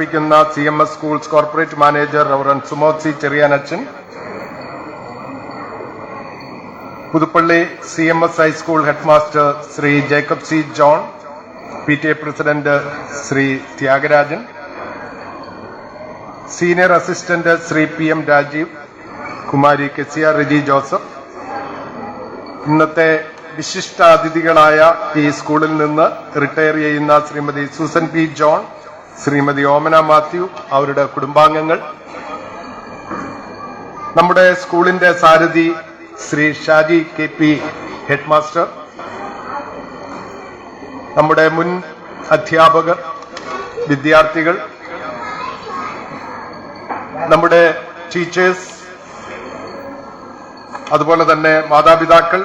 സമർപ്പിക്കുന്ന C M S schools corporate manager reverend Sumod C ചെറിയാനച്ചൻ Puthuppally C M S high school headmaster Shri Jacob C John. P T A president Shri Thiagarajan. Senior assistant Shri P M Rajeev. Kumari Kezia Riji Joseph. ഇന്നത്തെ വിശിഷ്ടാതിഥികളായ ഈ സ്കൂളിൽ നിന്ന് retire ചെയ്യുന്ന Shrimati Susan P John. Shrimati Omana Mathew അവരുടെ കുടുംബാംഗങ്ങൾ നമ്മുടെ സ്കൂളിന്റെ സാരഥി Shri Shaji K P head master നമ്മുടെ മുൻ അധ്യാപകർ വിദ്യാർത്ഥികൾ നമ്മുടെ ടീച്ചേഴ്സ് അതുപോലെ തന്നെ മാതാപിതാക്കൾ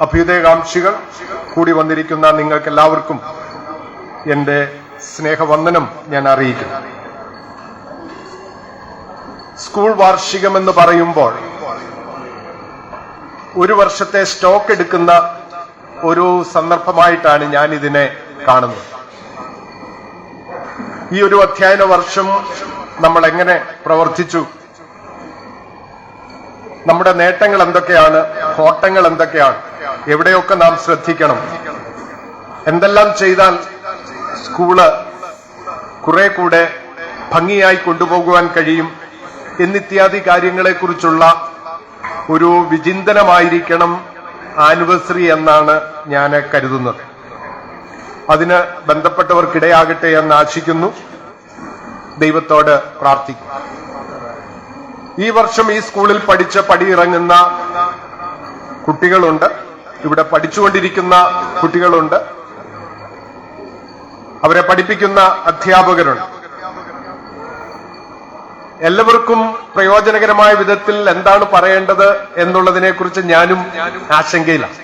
അഭ്യുദയകാംക്ഷികൾ കൂടി വന്നിരിക്കുന്ന നിങ്ങൾക്കെല്ലാവർക്കും എന്റെ സ്നേഹവന്ദനം ഞാൻ അറിയിക്കുന്നു. സ്കൂൾ വാർഷികമെന്ന് പറയുമ്പോൾ ഒരു വർഷത്തെ സ്റ്റോക്ക് എടുക്കുന്ന ഒരു സന്ദർഭമായിട്ടാണ് ഞാൻ ഇതിനെ കാണുന്നത്. ഈ ഒരു അധ്യയന വർഷം നമ്മൾ എങ്ങനെ പ്രവർത്തിച്ചു? നമ്മുടെ നേട്ടങ്ങൾ എന്തൊക്കെയാണ്? കോട്ടങ്ങൾ എന്തൊക്കെയാണ്? എവിടെയൊക്കെ നാം ശ്രദ്ധിക്കണം? എന്തെല്ലാം ചെയ്താൽ സ്കൂൾ കുറെ കൂടെ ഭംഗിയായി കൊണ്ടുപോകുവാൻ കഴിയും എന്നിത്യാദി കാര്യങ്ങളെക്കുറിച്ചുള്ള ഒരു വിചിന്തനമായിരിക്കണം ആനിവേഴ്സറി എന്നാണ് ഞാൻ കരുതുന്നത്. അതിന് ബന്ധപ്പെട്ടവർക്കിടയാകട്ടെ എന്ന് ആശിക്കുന്നു. ദൈവത്തോട് പ്രാർത്ഥിക്കും ഈ വർഷം ഈ സ്കൂളിൽ പഠിച്ച പടിയിറങ്ങുന്ന കുട്ടികളുണ്ട്. ഇവിടെ പഠിച്ചുകൊണ്ടിരിക്കുന്ന കുട്ടികളുണ്ട്. അവരെ പഠിപ്പിക്കുന്ന അധ്യാപകരുണ്ട്. എല്ലാവർക്കും പ്രയോജനകരമായ വിധത്തിൽ എന്താണ് പറയേണ്ടത് എന്നുള്ളതിനെ കുറിച്ച് ഞാനും ആശങ്കയിലാണ്.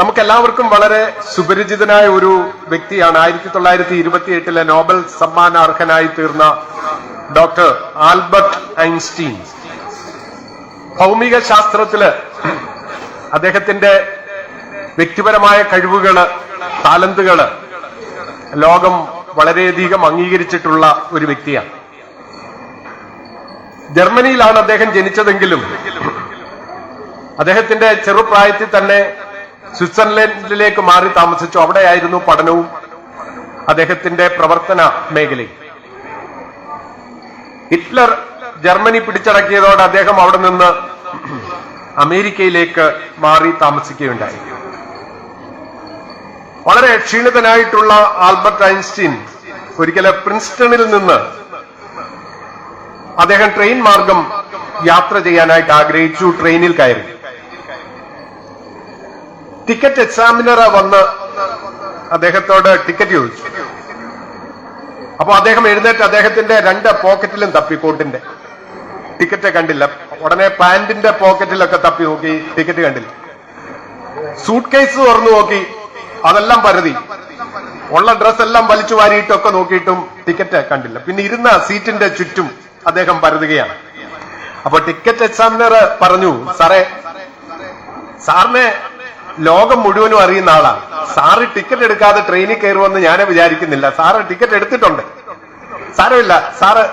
നമുക്കെല്ലാവർക്കും വളരെ സുപരിചിതനായ ഒരു വ്യക്തിയാണ്. ആയിരത്തി തൊള്ളായിരത്തി ഇരുപത്തി എട്ടിലെ നോബൽ സമ്മാനാർഹനായി തീർന്ന ഡോക്ടർ ആൽബർട്ട് ഐൻസ്റ്റീൻ. ഭൗമിക ശാസ്ത്രത്തിൽ അദ്ദേഹത്തിന്റെ വ്യക്തിപരമായ കഴിവുകൾ താലന്തുകൾ ലോകം വളരെയധികം അംഗീകരിച്ചിട്ടുള്ള ഒരു വ്യക്തിയാണ്. ജർമ്മനിയിലാണ് അദ്ദേഹം ജനിച്ചതെങ്കിലും അദ്ദേഹത്തിന്റെ ചെറുപ്രായത്തിൽ തന്നെ സ്വിറ്റ്സർലൻഡിലേക്ക് മാറി താമസിച്ചു. അവിടെയായിരുന്നു പഠനവും അദ്ദേഹത്തിന്റെ പ്രവർത്തന മേഖലയും. ഹിറ്റ്ലർ ജർമ്മനി പിടിച്ചടക്കിയതോടെ അദ്ദേഹം അവിടെ നിന്ന് അമേരിക്കയിലേക്ക് മാറി താമസിക്കുകയുണ്ടായി. വളരെ ക്ഷീണിതനായിട്ടുള്ള ആൽബർട്ട് ഐൻസ്റ്റീൻ ഒരിക്കലെ പ്രിൻസ്റ്റണിൽ നിന്ന് അദ്ദേഹം ട്രെയിൻ മാർഗം യാത്ര ചെയ്യാനായിട്ട് ആഗ്രഹിച്ചു ട്രെയിനിൽ കയറി. ടിക്കറ്റ് എക്സാമിനർ വന്ന് അദ്ദേഹത്തോട് ടിക്കറ്റ് ചോദിച്ചു. അപ്പൊ അദ്ദേഹം എഴുന്നേറ്റ് അദ്ദേഹത്തിന്റെ രണ്ട് പോക്കറ്റിലും തപ്പി കോട്ടിന്റെ. ടിക്കറ്റ് കണ്ടില്ല. ഉടനെ പാന്റിന്റെ പോക്കറ്റിലൊക്കെ തപ്പി നോക്കി ടിക്കറ്റ് കണ്ടില്ല. സൂട്ട് കേസ് തുറന്നു നോക്കി അതെല്ലാം പരതി ഉള്ള ഡ്രസ് എല്ലാം വലിച്ചു വാരിയിട്ടൊക്കെ നോക്കിയിട്ടും ടിക്കറ്റ് കണ്ടില്ല. പിന്നെ ഇരുന്ന സീറ്റിന്റെ ചുറ്റും അദ്ദേഹം പരതുകയാണ്. അപ്പൊ ടിക്കറ്റ് എക്സാമിനർ പറഞ്ഞു സാറേ സാറിനെ ലോകം മുഴുവനും അറിയുന്ന ആളാണ്. സാറ് ടിക്കറ്റ് എടുക്കാതെ ട്രെയിനിൽ കയറുമെന്ന് ഞാൻ വിചാരിക്കുന്നില്ല. സാറ് ടിക്കറ്റ് എടുത്തിട്ടുണ്ട്. സാരമില്ല. സാറ്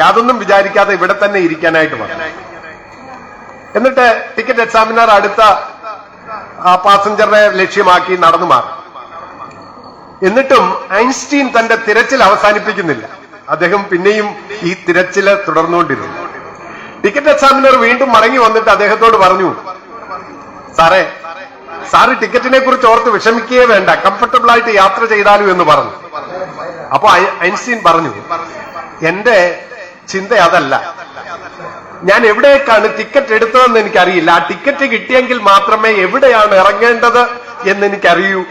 യാതൊന്നും വിചാരിക്കാതെ ഇവിടെ തന്നെ ഇരിക്കാനായിട്ട് പറഞ്ഞു എന്നിട്ട് ടിക്കറ്റ് എക്സാമിനർ അടുത്ത ആ പാസഞ്ചറിനെ ലക്ഷ്യമാക്കി നടന്നു മാറി. എന്നിട്ടും ഐൻസ്റ്റീൻ തന്റെ തിരച്ചിൽ അവസാനിപ്പിക്കുന്നില്ല. അദ്ദേഹം പിന്നെയും ഈ തിരച്ചിൽ തുടർന്നുകൊണ്ടിരുന്നു. ടിക്കറ്റ് എക്സാമിനർ വീണ്ടും മടങ്ങി വന്നിട്ട് അദ്ദേഹത്തോട് പറഞ്ഞു സാറേ സാറ് ടിക്കറ്റിനെ കുറിച്ച് ഓർത്ത് വിഷമിക്കുകയേ വേണ്ട കംഫർട്ടബിൾ ആയിട്ട് യാത്ര ചെയ്താലും എന്ന് പറഞ്ഞു. അപ്പൊ ഐൻസ്റ്റീൻ പറഞ്ഞു എന്റെ ചിന്ത അതല്ല. ഞാൻ എവിടേക്കാണ് ടിക്കറ്റ് എടുത്തതെന്ന് എനിക്കറിയില്ല. ആ ടിക്കറ്റ് കിട്ടിയെങ്കിൽ മാത്രമേ എവിടെയാണ് ഇറങ്ങേണ്ടത് എന്ന് എനിക്കറിയൂ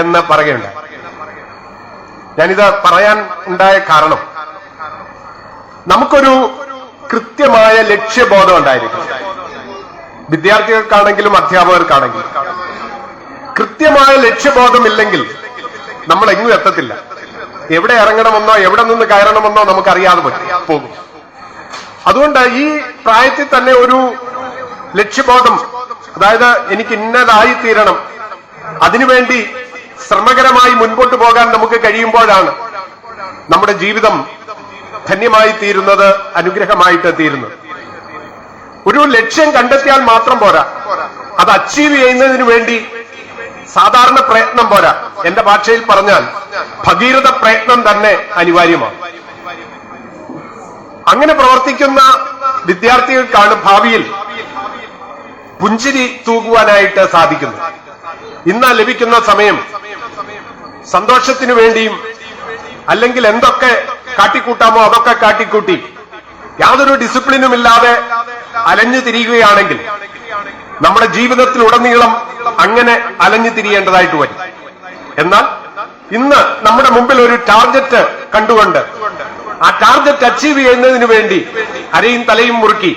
എന്ന് പറയുകയുണ്ടായി. ഞാനിത് പറയാൻ ഉണ്ടായ കാരണം നമുക്കൊരു കൃത്യമായ ലക്ഷ്യബോധം ഉണ്ടായിരിക്കും വിദ്യാർത്ഥികൾക്കാണെങ്കിലും അധ്യാപകർക്കാണെങ്കിലും. കൃത്യമായ ലക്ഷ്യബോധമില്ലെങ്കിൽ നമ്മൾ എങ്ങും എത്തത്തില്ല. എവിടെ ഇറങ്ങണമെന്നോ എവിടെ നിന്ന് കയറണമെന്നോ നമുക്കറിയാതെ പോകും. അതുകൊണ്ട് ഈ പ്രായത്തിൽ തന്നെ ഒരു ലക്ഷ്യബോധം അതായത് എനിക്ക് ഇന്നതായി തീരണം അതിനുവേണ്ടി ശ്രമകരമായി മുൻപോട്ട് പോകാൻ നമുക്ക് കഴിയുമ്പോഴാണ് നമ്മുടെ ജീവിതം ധന്യമായി തീരുന്നത് അനുഗ്രഹമായിട്ട് തീരുന്നത് ഒരു ലക്ഷ്യം കണ്ടെത്തിയാൽ മാത്രം പോരാ. അത് അച്ചീവ് ചെയ്യുന്നതിന് വേണ്ടി സാധാരണ പ്രയത്നം പോരാ. എന്റെ ഭാഷയിൽ പറഞ്ഞാൽ ഭഗീരഥ പ്രയത്നം തന്നെ അനിവാര്യമാണ്. അങ്ങനെ പ്രവർത്തിക്കുന്ന വിദ്യാർത്ഥികൾക്കാണ് ഭാവിയിൽ പുഞ്ചിരി തൂകുവാനായിട്ട് സാധിക്കുന്നത്. ഇന്ന് ലഭിക്കുന്ന സമയം സന്തോഷത്തിനു വേണ്ടിയും അല്ലെങ്കിൽ എന്തൊക്കെ കാട്ടിക്കൂട്ടാമോ അതൊക്കെ കാട്ടിക്കൂട്ടി യാതൊരു ഡിസിപ്ലിനും ഇല്ലാതെ അലഞ്ഞു തിരിയുകയാണെങ്കിൽ നമ്മുടെ ജീവിതത്തിൽ ഉടനീളം അങ്ങനെ അലഞ്ഞു തിരിയേണ്ടതായിട്ട് വരും. എന്നാൽ ഇന്ന് നമ്മുടെ മുമ്പിൽ ഒരു ടാർഗറ്റ് കണ്ടുകൊണ്ട് ആ ടാർഗറ്റ് അച്ചീവ് ചെയ്യുന്നതിന് വേണ്ടി അരയും തലയും മുറുക്കി.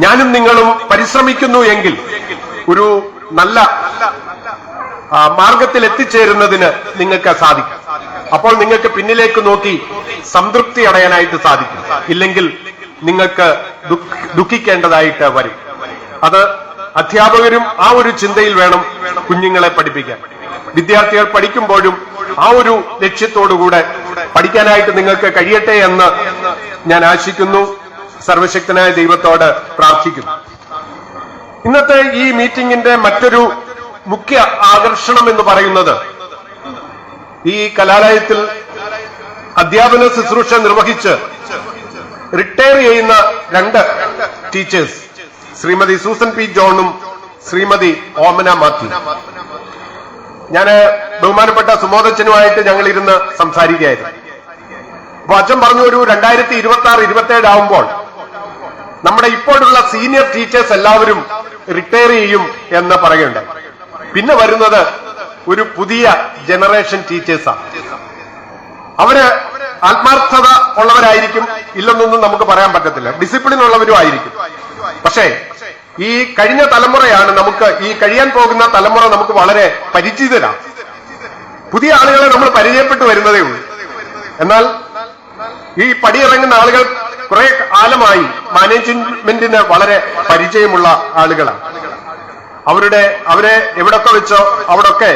ഞാനും നിങ്ങളും പരിശ്രമിക്കുന്നു എങ്കിൽ ഒരു നല്ല മാർഗത്തിൽ എത്തിച്ചേരുന്നതിന് നിങ്ങൾക്ക് സാധിക്കും. അപ്പോൾ നിങ്ങൾക്ക് പിന്നിലേക്ക് നോക്കി സംതൃപ്തി അടയാനായിട്ട് സാധിക്കും. ഇല്ലെങ്കിൽ നിങ്ങൾക്ക് ദുഃഖിക്കേണ്ടതായിട്ട് വരും. അത് അധ്യാപകരും ആ ഒരു ചിന്തയിൽ വേണം കുഞ്ഞുങ്ങളെ പഠിപ്പിക്കാൻ. വിദ്യാർത്ഥികൾ പഠിക്കുമ്പോഴും ആ ഒരു ലക്ഷ്യത്തോടുകൂടെ പഠിക്കാനായിട്ട് നിങ്ങൾക്ക് കഴിയട്ടെ എന്ന് ഞാൻ ആശിക്കുന്നു. സർവശക്തനായ ദൈവത്തോട് പ്രാർത്ഥിക്കുന്നു. ഇന്നത്തെ ഈ മീറ്റിംഗിന്റെ മറ്റൊരു മുഖ്യ ആകർഷണം എന്ന് പറയുന്നത് ഈ കലാലയത്തിൽ അധ്യാപന ശുശ്രൂഷ നിർവഹിച്ച് റിട്ടയർ ചെയ്യുന്ന രണ്ട് ടീച്ചേഴ്സ് ശ്രീമതി സൂസൻ പി ജോണും ശ്രീമതി ഓമന മാത്യു. ഞാൻ ബഹുമാനപ്പെട്ട സുമോദച്ചനുമായിട്ട് ഞങ്ങൾ ഇരുന്ന് സംസാരിക്കുകയായിരുന്നു. അച്ഛൻ പറഞ്ഞു ഒരു രണ്ടായിരത്തി ഇരുപത്തി ആറ് ഇരുപത്തി ഏഴ് ആവുമ്പോൾ നമ്മുടെ ഇപ്പോഴുള്ള സീനിയർ ടീച്ചേഴ്സ് എല്ലാവരും റിട്ടയർ ചെയ്യും എന്ന് പറയുന്നുണ്ട്. പിന്നെ വരുന്നത് ഒരു പുതിയ ജനറേഷൻ ടീച്ചേഴ്സാണ് അവർ ആത്മാർത്ഥത ഉള്ളവരായിരിക്കും ഇല്ലെന്നൊന്നും നമുക്ക് പറയാൻ പറ്റത്തില്ല. ഡിസിപ്ലിൻ ഉള്ളവരും ആയിരിക്കും. പക്ഷേ ഈ കഴിഞ്ഞ തലമുറയാണ് നമുക്ക് ഈ കഴിയാൻ പോകുന്ന തലമുറ നമുക്ക് വളരെ പരിചിതരാണ് പുതിയ ആളുകളെ നമ്മൾ പരിചയപ്പെട്ടു വരുന്നതേ ഉള്ളൂ. എന്നാൽ ഈ പടിയിറങ്ങുന്ന ആളുകൾ കുറെ കാലമായി മാനേജ്മെന്റിന് വളരെ പരിചയമുള്ള ആളുകളാണ്. അവരുടെ അവരെ എവിടൊക്കെ വെച്ചോ അവിടൊക്കെ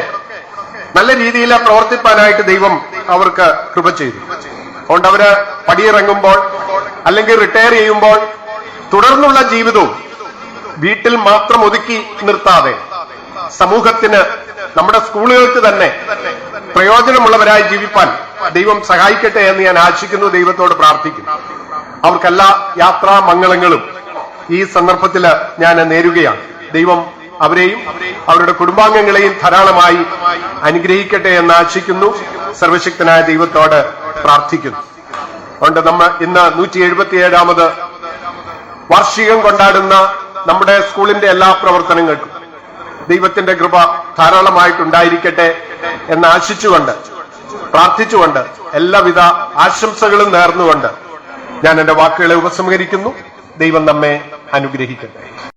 നല്ല രീതിയിൽ പ്രവർത്തിപ്പാനായിട്ട് ദൈവം അവർക്ക് കൃപ ചെയ്തു. അതുകൊണ്ട് അവർ പടിയിറങ്ങുമ്പോൾ അല്ലെങ്കിൽ റിട്ടയർ ചെയ്യുമ്പോൾ തുടർന്നുള്ള ജീവിതവും വീട്ടിൽ മാത്രം ഒതുക്കി നിർത്താതെ സമൂഹത്തിന് നമ്മുടെ സ്കൂളുകൾക്ക് തന്നെ പ്രയോജനമുള്ളവരായി ജീവിപ്പാൻ ദൈവം സഹായിക്കട്ടെ എന്ന് ഞാൻ ആശിക്കുന്നു ദൈവത്തോട് പ്രാർത്ഥിക്കുന്നു. അവർക്കെല്ലാ യാത്രാ മംഗളങ്ങളും ഈ സന്ദർഭത്തിൽ ഞാൻ നേരുകയാണ്. ദൈവം അവരെയും അവരുടെ കുടുംബാംഗങ്ങളെയും ധാരാളമായി അനുഗ്രഹിക്കട്ടെ എന്ന് ആശിക്കുന്നു സർവശക്തനായ ദൈവത്തോട് പ്രാർത്ഥിക്കുന്നു. അതുകൊണ്ട് നമ്മൾ ഇന്ന് നൂറ്റി എഴുപത്തിയേഴാമത് വാർഷികം കൊണ്ടാടുന്ന നമ്മുടെ സ്കൂളിന്റെ എല്ലാ പ്രവർത്തനങ്ങൾക്കും ദൈവത്തിന്റെ കൃപ ധാരാളമായിട്ടുണ്ടായിരിക്കട്ടെ. എന്ന് ആശിച്ചുകൊണ്ട് പ്രാർത്ഥിച്ചുകൊണ്ട് എല്ലാവിധ ആശംസകളും നേർന്നുകൊണ്ട് ഞാൻ എന്റെ വാക്കുകളെ ഉപസംഹരിക്കുന്നു. ദൈവം നമ്മെ അനുഗ്രഹിക്കട്ടെ.